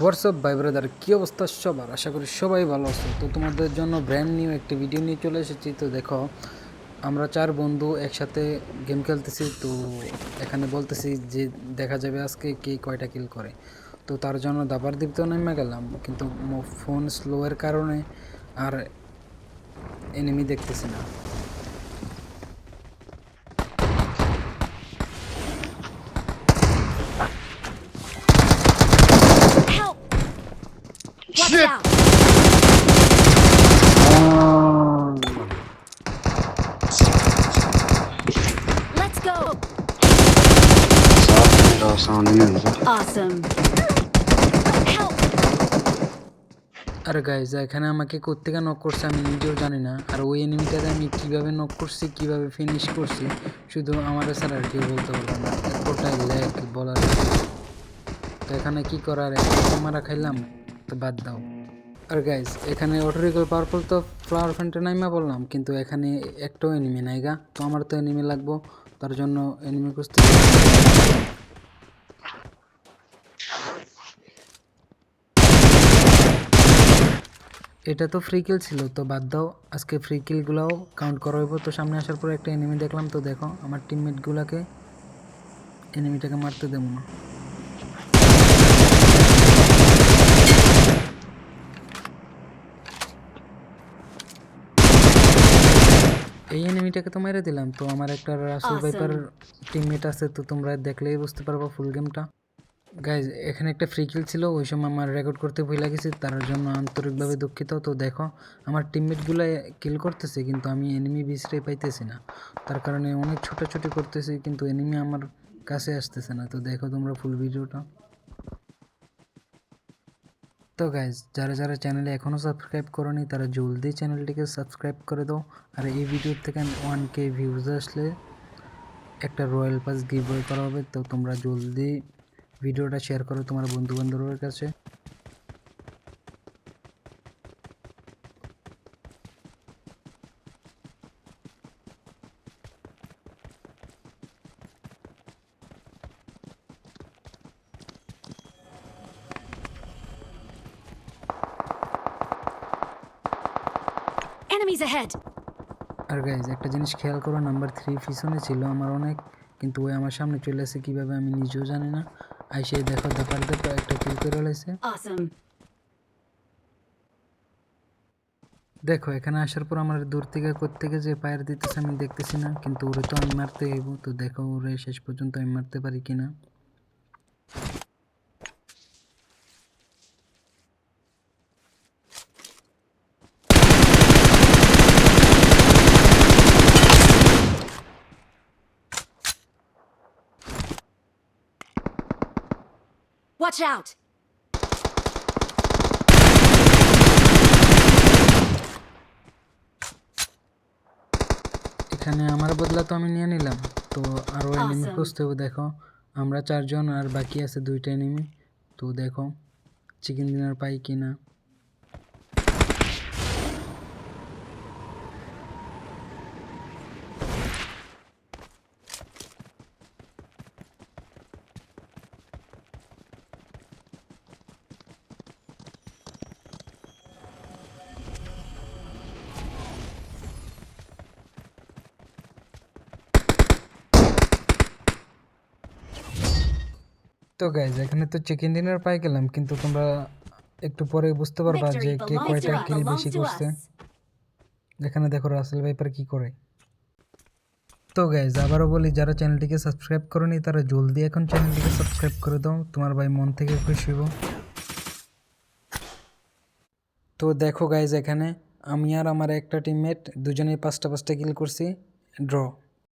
WhatsApp ভাই brother কী অবস্থা সবার? আশা করি সবাই ভালো আছে তো তোমাদের জন্য ব্র্যান্ড নিউ একটি ভিডিও নিয়ে চলে এসেছি। তো দেখো, আমরা চার বন্ধু একসাথে গেম খেলতেছি। তো এখানে বলতেছি যে দেখা যাবে আজকে কে কয়টা কিল করে। তো তার জন্য দাবার দ্বীপতেও নেমে গেলাম। কিন্তু ফোন স্লোয়ের কারণে আর এনিমি দেখতেছি না Help! Watch out! Let's go! Awesome. আর গাইজ এখানে আমাকে কোত্থেকে নক করছে আমি নিজেও জানি না। আর ওই এনিমিটাতে আমি কীভাবে নক করছি, কীভাবে ফিনিশ করছি, শুধু আমার স্যার আর কেউ বলতে পারবে না। এতটাই ল্যাক বলার। তো এখানে কি করার? মারা খাইলাম, তো বাদ দাও। আর গাইজ এখানে অটোরিকল পাওয়ারফুল তো ফ্লাওয়ার ফ্যান্টে নাইমা বললাম, কিন্তু এখানে একটাও এনিমি নাই গা। তো আমার তো এনিমি লাগবো, তার জন্য এনিমি খুঁজতে এটা তো ফ্রি কিল ছিল তো বাদ দাও। আজকে ফ্রি কিলগুলোও কাউন্ট করা হইব। তো সামনে আসার পর একটা এনিমি দেখলাম তো দেখো আমার টিমমেটগুলোকে এনিমিটাকে মারতে দেবো না। এই এনিমিটাকে তো মেরে দিলাম তো আমার একটা রাসেল. ভাইপার টিমমেট আছে তো তোমরা দেখলেই বুঝতে পারব ফুল গেমটা গাইজ এখানে একটা ফ্রি কিল ছিল, ওই সময় আমার রেকর্ড করতে ভুলে গেছি, তার জন্য আন্তরিকভাবে দুঃখিত। তো দেখো, আমার টিমমেটগুলো কিল করতেছে, কিন্তু আমি এনিমি বিচরে পাইতেছি না। তার কারণে অনেক ছোটাছুটি করতেছি, কিন্তু এনিমি আমার কাছে আসতেছে না। তো দেখো তোমরা ফুল ভিডিওটা। তো গাইজ যারা যারা চ্যানেলে এখনও সাবস্ক্রাইব করনি, তারা জলদি চ্যানেলটিকে সাবস্ক্রাইব করে দাও। আর এই ভিডিও থেকে ওয়ান কে ভিউজ আসলে একটা রয়্যাল পাস গিভ করা হবে, তো তোমরা জলদি ভিডিওটা শেয়ার করো তোমার বন্ধু বান্ধবের কাছে Enemies ahead! আর গাইজ একটা জিনিস খেয়াল করো নাম্বার থ্রি পিছনে ছিল আমার অনেক কিন্তু ওই আমার সামনে চলে আসে কীভাবে আমি নিজেও জানি না আইসে দেখো দেখো একটা কিল করে লাইছে দেখো এখানে আসার পর আমার দূর থেকে থেকে যে পায়ের দিতেছে আমি দেখতেছি না কিন্তু ওরে তো আমি মারতে হইব তো দেখো ওরে শেষ পর্যন্ত আমি মারতে পারি কিনা। Watch out! এখানে আমার বদলা তো আমি নিয়ে নিলাম তো আরও এনিমি. খুঁজতে হবে দেখো আমরা চারজন আর বাকি আছে দুইটা এনিমি তো দেখো চিকেন ডিনার পাই কিনা তো গাইজ এখানে তো চিকেন ডিনার পাই গেলাম কিন্তু তোমরা একটু পরে বুঝতে পারবা যে কে কয়টা কিল বেশি করছে। এখানে দেখো রাসেল ভাইপার কি করে। তো গাইজ আবারও বলি যারা চ্যানেলটিকে সাবস্ক্রাইব করনি তারা জলদি এখন চ্যানেলটিকে সাবস্ক্রাইব করে দাও তোমার ভাই মন থেকে খুশি হব তো দেখো গাইজ এখানে আমি আর আমার একটা টিমমেট দুজনেই পাঁচটা পাঁচটা কিল করছি ড্র